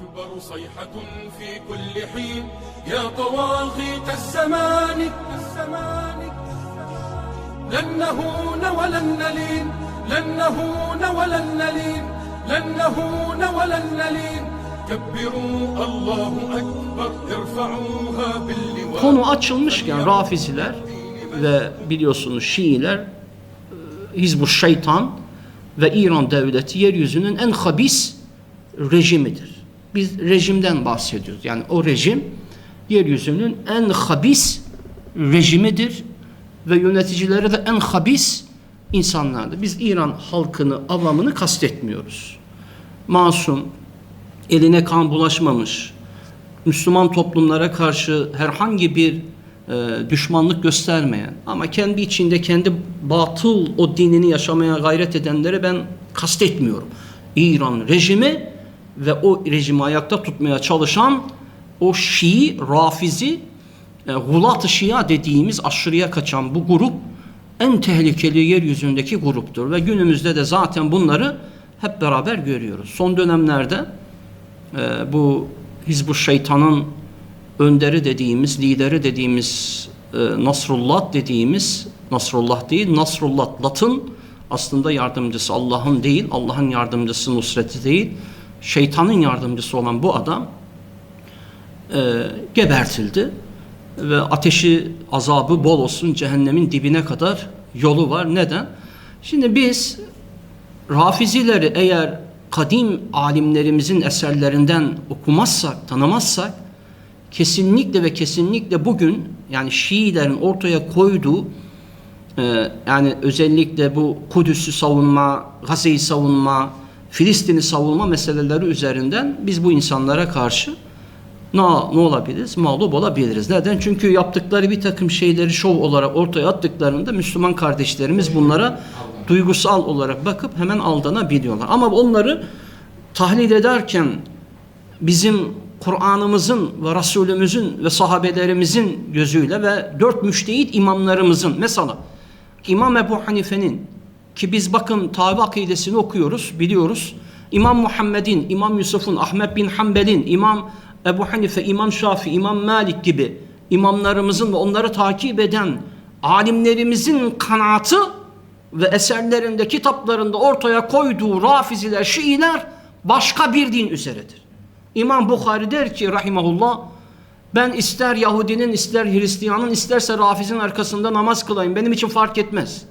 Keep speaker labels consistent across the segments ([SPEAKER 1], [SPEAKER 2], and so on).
[SPEAKER 1] أكبر صيحة في كل حين يا طواغيت الزمان الزمان لن نهون ولن نلين لن نهون ولن نلين لن نهون ولن نلين كبروا الله أكبر ارفعوها باللواء
[SPEAKER 2] Konu açılmışken Rafiziler ve biliyorsunuz Şiiler e, Hizbut Şeytan ve İran devleti yeryüzünün en habis rejimidir. Biz rejimden bahsediyoruz. Yani o rejim yeryüzünün en habis rejimidir ve yöneticileri de en habis insanlardır. Biz İran halkını, avamını kastetmiyoruz. Masum, eline kan bulaşmamış, Müslüman toplumlara karşı herhangi bir e, düşmanlık göstermeyen ama kendi içinde kendi batıl o dinini yaşamaya gayret edenleri ben kastetmiyorum. İran rejimi ve o rejimi ayakta tutmaya çalışan o Şii, Rafizi, e, Gulat-ı Şia dediğimiz aşırıya kaçan bu grup en tehlikeli yeryüzündeki gruptur ve günümüzde de zaten bunları hep beraber görüyoruz. Son dönemlerde e, bu Hizbu Şeytan'ın önderi dediğimiz, lideri dediğimiz e, Nasrullah dediğimiz Nasrullah değil, Nasrullah Lat'ın aslında yardımcısı Allah'ın değil, Allah'ın yardımcısı Nusret'i değil, şeytanın yardımcısı olan bu adam e, gebertildi ve ateşi azabı bol olsun cehennemin dibine kadar yolu var. Neden? Şimdi biz Rafizileri eğer kadim alimlerimizin eserlerinden okumazsak, tanımazsak kesinlikle ve kesinlikle bugün yani Şiilerin ortaya koyduğu e, yani özellikle bu Kudüs'ü savunma, Gazze'yi savunma, Filistin'i savunma meseleleri üzerinden biz bu insanlara karşı ne, ne olabiliriz? Mağlup olabiliriz. Neden? Çünkü yaptıkları bir takım şeyleri şov olarak ortaya attıklarında Müslüman kardeşlerimiz bunlara duygusal olarak bakıp hemen aldanabiliyorlar. Ama onları tahlil ederken bizim Kur'an'ımızın ve Resulümüzün ve sahabelerimizin gözüyle ve dört müştehit imamlarımızın mesela İmam Ebu Hanife'nin ki biz bakın tabi akidesini okuyoruz, biliyoruz. İmam Muhammed'in, İmam Yusuf'un, Ahmet bin Hanbel'in, İmam Ebu Hanife, İmam Şafi, İmam Malik gibi imamlarımızın ve onları takip eden alimlerimizin kanaatı ve eserlerinde, kitaplarında ortaya koyduğu rafiziler, şiiler başka bir din üzeredir. İmam Bukhari der ki rahimahullah ben ister Yahudinin, ister Hristiyanın, isterse Rafiz'in arkasında namaz kılayım. Benim için fark etmez.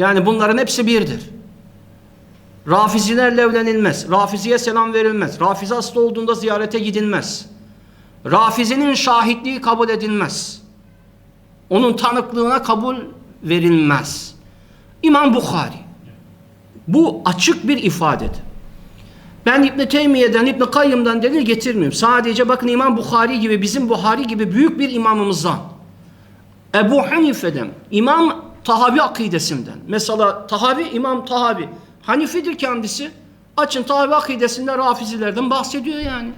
[SPEAKER 2] Yani bunların hepsi birdir. Rafizilerle evlenilmez. Rafiziye selam verilmez. Rafizi hasta olduğunda ziyarete gidilmez. Rafizinin şahitliği kabul edilmez. Onun tanıklığına kabul verilmez. İmam Bukhari. Bu açık bir ifadedir. Ben İbn Teymiye'den, İbn Kayyım'dan delil getirmiyorum. Sadece bakın İmam Bukhari gibi, bizim Buhari gibi büyük bir imamımızdan, Ebu Hanife'den, İmam Tahavi akidesinden. Mesela Tahavi, İmam Tahavi. Hanifidir kendisi. Açın Tahavi akidesinden Rafizilerden bahsediyor yani.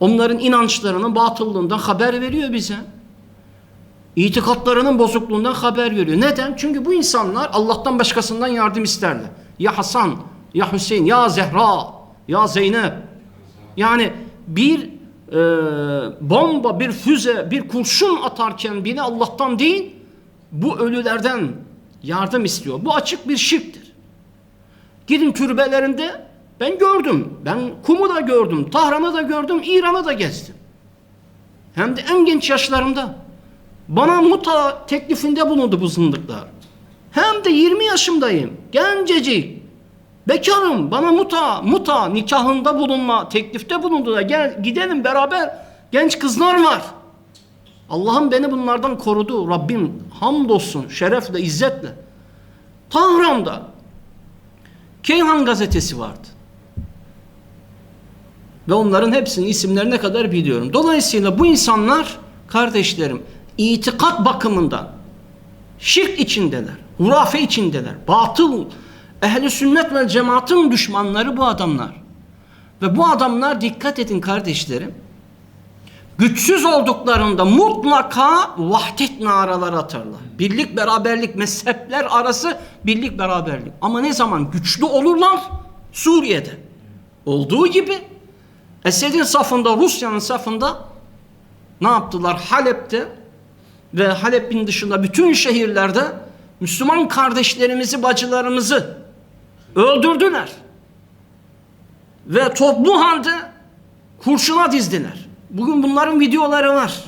[SPEAKER 2] Onların inançlarının batıllığından haber veriyor bize. İtikatlarının bozukluğundan haber veriyor. Neden? Çünkü bu insanlar Allah'tan başkasından yardım isterler. Ya Hasan, ya Hüseyin, ya Zehra, ya Zeynep. Yani bir e, bomba, bir füze, bir kurşun atarken bile Allah'tan değil, bu ölülerden yardım istiyor. Bu açık bir şirktir. Gidin türbelerinde ben gördüm. Ben Kum'u da gördüm, Tahran'ı da gördüm, İran'ı da gezdim. Hem de en genç yaşlarımda. Bana muta teklifinde bulundu bu zındıklar. Hem de 20 yaşımdayım. Gencecik. Bekarım. Bana muta, muta nikahında bulunma, teklifte bulundu da gel gidelim beraber. Genç kızlar var. Allah'ım beni bunlardan korudu. Rabbim hamdolsun şerefle, izzetle. Tahran'da Keyhan gazetesi vardı. Ve onların hepsinin isimlerine kadar biliyorum. Dolayısıyla bu insanlar kardeşlerim itikat bakımından şirk içindeler, hurafe içindeler, batıl, ehli sünnet ve cemaatın düşmanları bu adamlar. Ve bu adamlar dikkat edin kardeşlerim, güçsüz olduklarında mutlaka vahdet naralar atarlar. Birlik, beraberlik, mezhepler arası birlik, beraberlik. Ama ne zaman güçlü olurlar? Suriye'de. Olduğu gibi Esed'in safında, Rusya'nın safında ne yaptılar? Halep'te ve Halep'in dışında bütün şehirlerde Müslüman kardeşlerimizi, bacılarımızı öldürdüler. Ve toplu halde kurşuna dizdiler. Bugün bunların videoları var.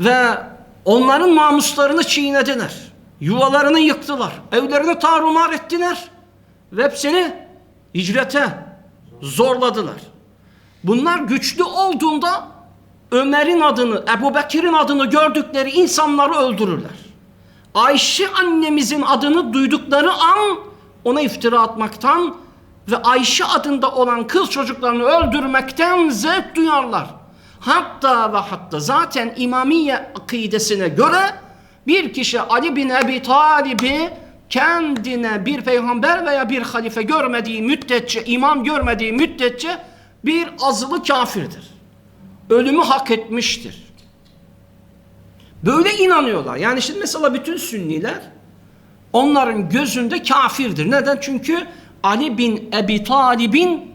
[SPEAKER 2] Ve onların namuslarını çiğnediler. Yuvalarını yıktılar. Evlerini tarumar ettiler. Ve hepsini hicrete zorladılar. Bunlar güçlü olduğunda Ömer'in adını, Ebu Bekir'in adını gördükleri insanları öldürürler. Ayşe annemizin adını duydukları an ona iftira atmaktan ve Ayşe adında olan kız çocuklarını öldürmekten zevk duyarlar. Hatta ve hatta zaten İmamiye akidesine göre bir kişi Ali bin Ebi Talib'i kendine bir peygamber veya bir halife görmediği müddetçe, imam görmediği müddetçe bir azılı kafirdir. Ölümü hak etmiştir. Böyle inanıyorlar. Yani şimdi mesela bütün Sünniler onların gözünde kafirdir. Neden? Çünkü Ali bin Ebi Talib'in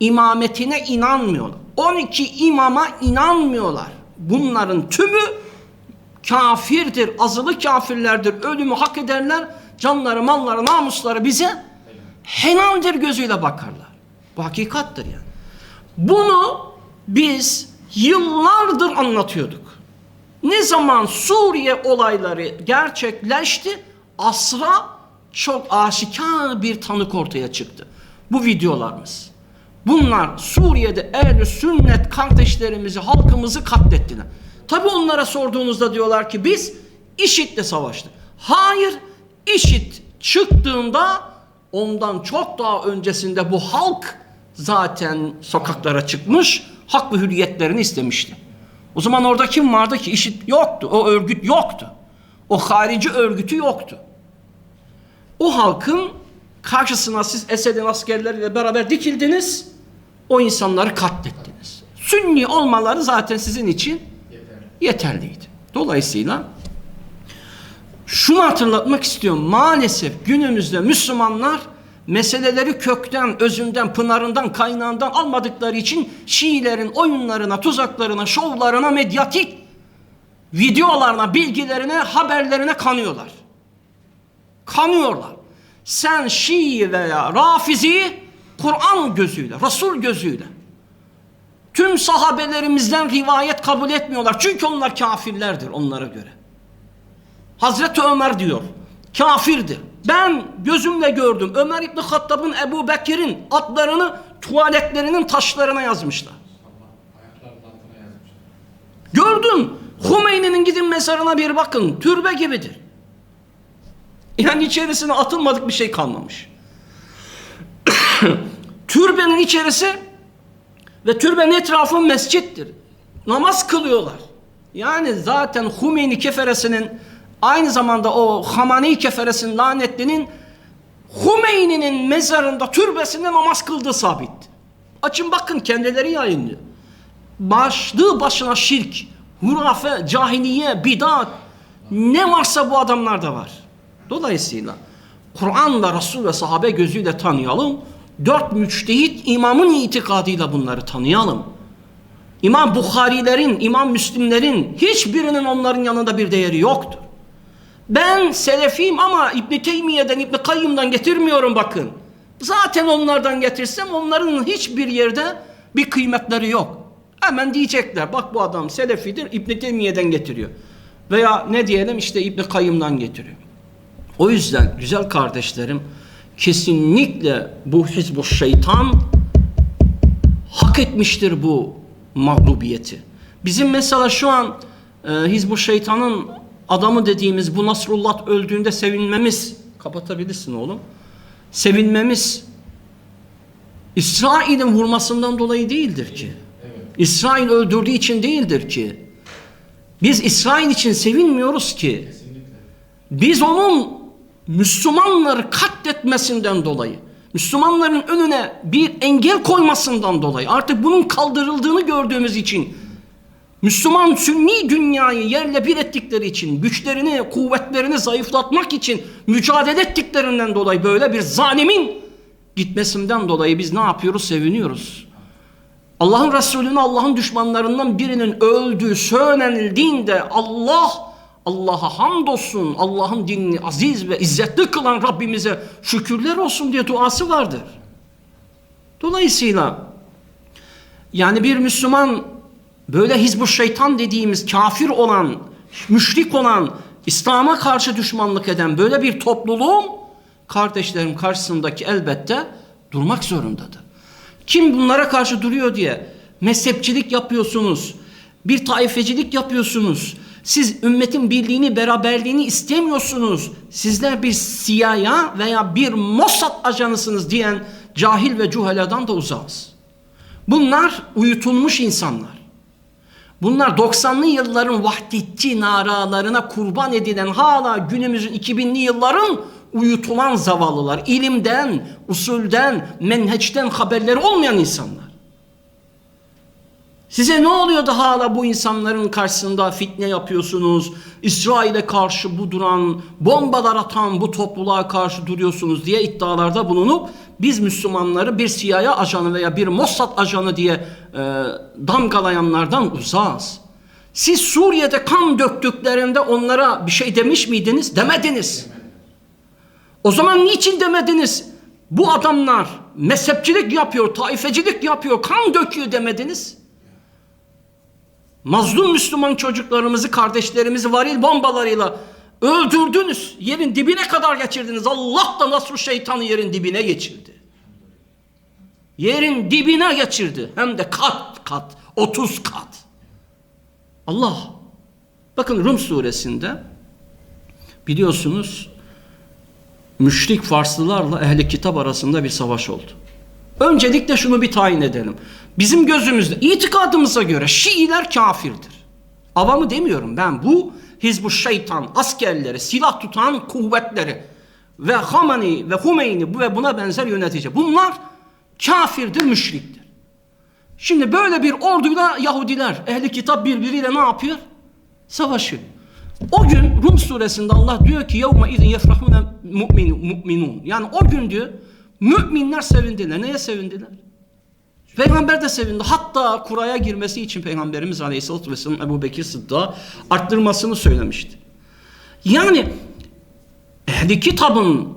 [SPEAKER 2] imametine inanmıyorlar. 12 imama inanmıyorlar. Bunların tümü kafirdir, azılı kafirlerdir, ölümü hak ederler, canları, malları, namusları bize helaldir gözüyle bakarlar. Bu hakikattir yani. Bunu biz yıllardır anlatıyorduk. Ne zaman Suriye olayları gerçekleşti, asra çok aşikar bir tanık ortaya çıktı. Bu videolarımız. Bunlar Suriye'de ehl sünnet kardeşlerimizi, halkımızı katlettiler. Tabi onlara sorduğunuzda diyorlar ki biz IŞİD'le savaştık. Hayır, IŞİD çıktığında ondan çok daha öncesinde bu halk zaten sokaklara çıkmış, hak ve hürriyetlerini istemişti. O zaman orada kim vardı ki? IŞİD yoktu, o örgüt yoktu. O harici örgütü yoktu. O halkın karşısına siz Esed'in askerleriyle beraber dikildiniz, o insanları katlettiniz. Sünni olmaları zaten sizin için yeterliydi. Dolayısıyla şunu hatırlatmak istiyorum. Maalesef günümüzde Müslümanlar meseleleri kökten, özünden, pınarından, kaynağından almadıkları için Şiilerin oyunlarına, tuzaklarına, şovlarına, medyatik videolarına, bilgilerine, haberlerine kanıyorlar. Kanıyorlar. Sen Şii veya Rafizi'yi Kur'an gözüyle, Resul gözüyle tüm sahabelerimizden rivayet kabul etmiyorlar. Çünkü onlar kafirlerdir onlara göre. Hazreti Ömer diyor, kafirdir. Ben gözümle gördüm. Ömer İbni Hattab'ın Ebu Bekir'in adlarını tuvaletlerinin taşlarına yazmışlar. Gördüm. Hümeyni'nin gidin mezarına bir bakın. Türbe gibidir. Yani içerisine atılmadık bir şey kalmamış. Türbenin içerisi ve türbenin etrafı mescittir. Namaz kılıyorlar. Yani zaten Hümeyni keferesinin aynı zamanda o Hamani keferesinin lanetlinin Hümeyni'nin mezarında türbesinde namaz kıldığı sabit. Açın bakın kendileri yayınlıyor. Başlığı başına şirk, hurafe, cahiliye, bidat ne varsa bu adamlarda var. Dolayısıyla Kur'an'la Resul ve sahabe gözüyle tanıyalım. Dört müçtehit imamın itikadıyla bunları tanıyalım. İmam Bukharilerin, İmam Müslimlerin hiçbirinin onların yanında bir değeri yoktur. Ben selefiyim ama İbn Teymiye'den, İbn Kayyım'dan getirmiyorum bakın. Zaten onlardan getirsem onların hiçbir yerde bir kıymetleri yok. Hemen diyecekler bak bu adam selefidir İbn Teymiye'den getiriyor. Veya ne diyelim işte İbn Kayyım'dan getiriyor. O yüzden güzel kardeşlerim kesinlikle bu hizbu şeytan hak etmiştir bu mağlubiyeti. Bizim mesela şu an e, hizbu şeytanın adamı dediğimiz bu Nasrullah öldüğünde sevinmemiz kapatabilirsin oğlum. Sevinmemiz İsrail'in vurmasından dolayı değildir ki. İsrail öldürdüğü için değildir ki. Biz İsrail için sevinmiyoruz ki. Biz onun Müslümanları katletmesinden dolayı, Müslümanların önüne bir engel koymasından dolayı, artık bunun kaldırıldığını gördüğümüz için, Müslüman sünni dünyayı yerle bir ettikleri için, güçlerini, kuvvetlerini zayıflatmak için mücadele ettiklerinden dolayı böyle bir zalimin gitmesinden dolayı biz ne yapıyoruz? Seviniyoruz. Allah'ın Resulü'nün Allah'ın düşmanlarından birinin öldüğü söylenildiğinde Allah Allah'a hamdolsun Allah'ın dinini aziz ve izzetli kılan Rabbimize şükürler olsun diye duası vardır. Dolayısıyla yani bir Müslüman böyle hizbu şeytan dediğimiz kafir olan, müşrik olan, İslam'a karşı düşmanlık eden böyle bir topluluğun kardeşlerim karşısındaki elbette durmak zorundadır. Kim bunlara karşı duruyor diye mezhepçilik yapıyorsunuz, bir taifecilik yapıyorsunuz, siz ümmetin birliğini, beraberliğini istemiyorsunuz, sizler bir CIA veya bir Mossad ajanısınız diyen cahil ve cuheladan da uzağız. Bunlar uyutulmuş insanlar. Bunlar 90'lı yılların vahdetçi naralarına kurban edilen hala günümüzün 2000'li yılların uyutulan zavallılar. ilimden, usulden, menheçten haberleri olmayan insanlar. Size ne oluyor da hala bu insanların karşısında fitne yapıyorsunuz? İsrail'e karşı bu duran, bombalar atan bu topluluğa karşı duruyorsunuz diye iddialarda bulunup biz Müslümanları bir CIA ajanı veya bir Mossad ajanı diye e, damgalayanlardan uzağız. Siz Suriye'de kan döktüklerinde onlara bir şey demiş miydiniz? Demediniz. O zaman niçin demediniz? Bu adamlar mezhepçilik yapıyor, taifecilik yapıyor, kan döküyor demediniz. Mazlum Müslüman çocuklarımızı, kardeşlerimizi varil bombalarıyla öldürdünüz. Yerin dibine kadar geçirdiniz. Allah da nasıl şeytanı yerin dibine geçirdi. Yerin dibine geçirdi. Hem de kat kat, 30 kat. Allah. Bakın Rum suresinde biliyorsunuz müşrik Farslılarla ehli kitap arasında bir savaş oldu. Öncelikle şunu bir tayin edelim. Bizim gözümüzde itikadımıza göre Şiiler kafirdir. Avamı demiyorum ben bu Hizbu Şeytan askerleri, silah tutan kuvvetleri ve Hamani ve Humeyni ve buna benzer yönetici. Bunlar kafirdir, müşriktir. Şimdi böyle bir orduyla Yahudiler, ehli kitap birbiriyle ne yapıyor? Savaşıyor. O gün Rum suresinde Allah diyor ki yevme izin yefrahune mu'minun. Yani o gün diyor müminler sevindiler. Neye sevindiler? Peygamber de sevindi. Hatta kuraya girmesi için Peygamberimiz Aleyhisselatü Vesselam Ebu Bekir Sıddık'a arttırmasını söylemişti. Yani ehli kitabın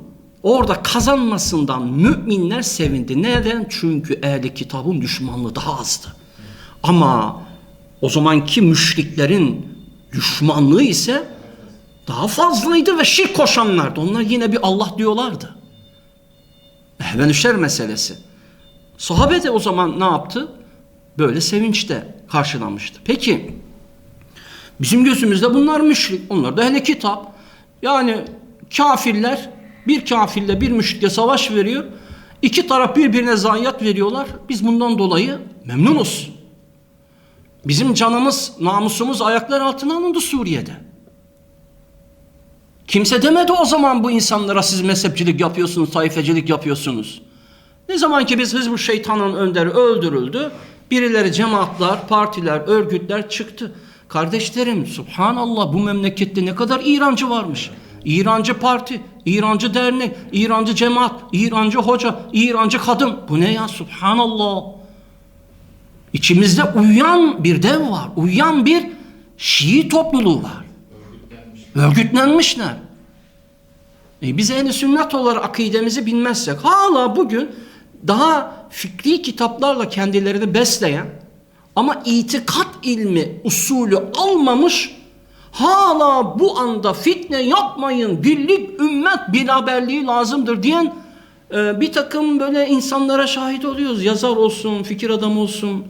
[SPEAKER 2] orada kazanmasından müminler sevindi. Neden? Çünkü ehli kitabın düşmanlığı daha azdı. Ama o zamanki müşriklerin düşmanlığı ise daha fazlaydı ve şirk koşanlardı. Onlar yine bir Allah diyorlardı. Ehvenüşer meselesi. Sahabe de o zaman ne yaptı? Böyle sevinçte karşılanmıştı. Peki bizim gözümüzde bunlar müşrik. Onlar da hele kitap. Yani kafirler bir kafirle bir müşrikle savaş veriyor. İki taraf birbirine zayiat veriyorlar. Biz bundan dolayı memnunuz. Bizim canımız, namusumuz ayaklar altına alındı Suriye'de. Kimse demedi o zaman bu insanlara siz mezhepçilik yapıyorsunuz, taifecilik yapıyorsunuz. Ne zaman ki biz Hizb-ı Şeytan'ın önderi öldürüldü, birileri cemaatler, partiler, örgütler çıktı. Kardeşlerim, subhanallah bu memlekette ne kadar İrancı varmış. İrancı parti, İrancı dernek, İrancı cemaat, İrancı hoca, İrancı kadın. Bu ne ya subhanallah. İçimizde uyuyan bir dev var. Uyuyan bir Şii topluluğu var. Örgütlenmişler. E biz ehli sünnet olarak akidemizi bilmezsek hala bugün daha fikri kitaplarla kendilerini besleyen ama itikat ilmi usulü almamış hala bu anda fitne yapmayın birlik ümmet beraberliği lazımdır diyen e, bir takım böyle insanlara şahit oluyoruz. Yazar olsun, fikir adamı olsun.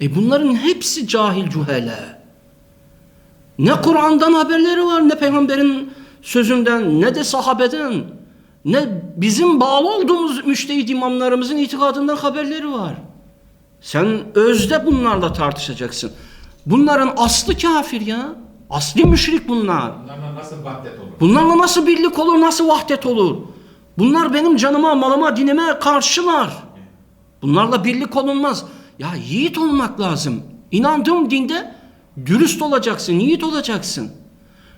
[SPEAKER 2] E bunların hepsi cahil cühele. Ne Kur'an'dan haberleri var ne peygamberin sözünden ne de sahabeden ne bizim bağlı olduğumuz müştehit imamlarımızın itikadından haberleri var. Sen özde bunlarla tartışacaksın. Bunların aslı kafir ya. Asli müşrik bunlar.
[SPEAKER 3] Bunlarla nasıl vahdet olur?
[SPEAKER 2] Bunlarla nasıl birlik olur, nasıl vahdet olur? Bunlar benim canıma, malıma, dinime karşılar. Bunlarla birlik olunmaz. Ya yiğit olmak lazım. İnandığım dinde dürüst olacaksın, yiğit olacaksın.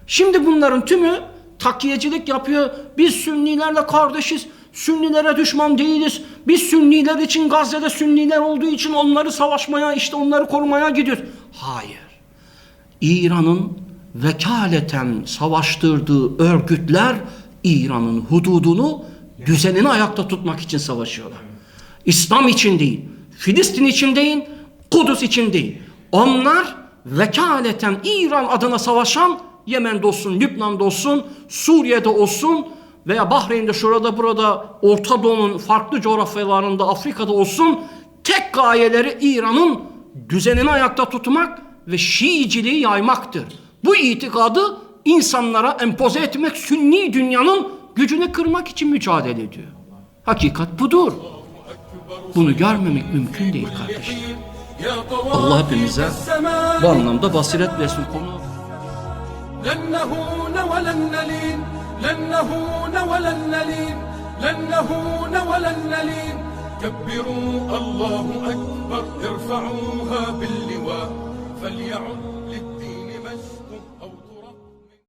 [SPEAKER 2] Şimdi bunların tümü takiyecilik yapıyor. Biz sünnilerle kardeşiz. Sünnilere düşman değiliz. Biz Sünniler için Gazze'de Sünniler olduğu için onları savaşmaya işte onları korumaya gidiyoruz. Hayır. İran'ın vekaleten savaştırdığı örgütler İran'ın hududunu, düzenini ayakta tutmak için savaşıyorlar. İslam için değil, Filistin için değil, Kudüs için değil. Onlar vekaleten İran adına savaşan Yemen'de olsun, Lübnan'da olsun, Suriye'de olsun veya Bahreyn'de şurada burada Orta Doğu'nun farklı coğrafyalarında Afrika'da olsun tek gayeleri İran'ın düzenini ayakta tutmak ve Şiiciliği yaymaktır. Bu itikadı insanlara empoze etmek Sünni dünyanın gücünü kırmak için mücadele ediyor. Hakikat budur. Bunu görmemek mümkün değil kardeşler. Allah hepimize bu anlamda basiret versin konu.
[SPEAKER 1] لن نهون ولن نلين. لن نهون ولن نلين. لن نهون ولن نلين. كبروا الله أكبر. ارفعوها باللواء. فليعد